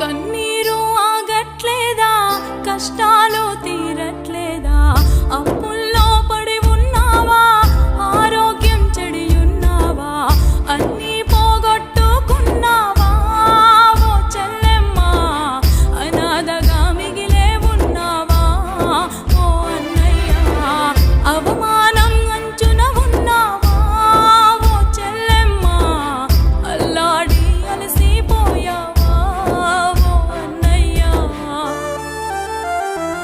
కన్నీరు ఆగట్లేదా? కష్టాలు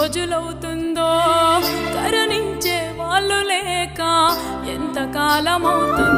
రోజులవుతుందో కరణించే వాళ్ళు లేక ఎంత ఎంతకాలమవుతుందో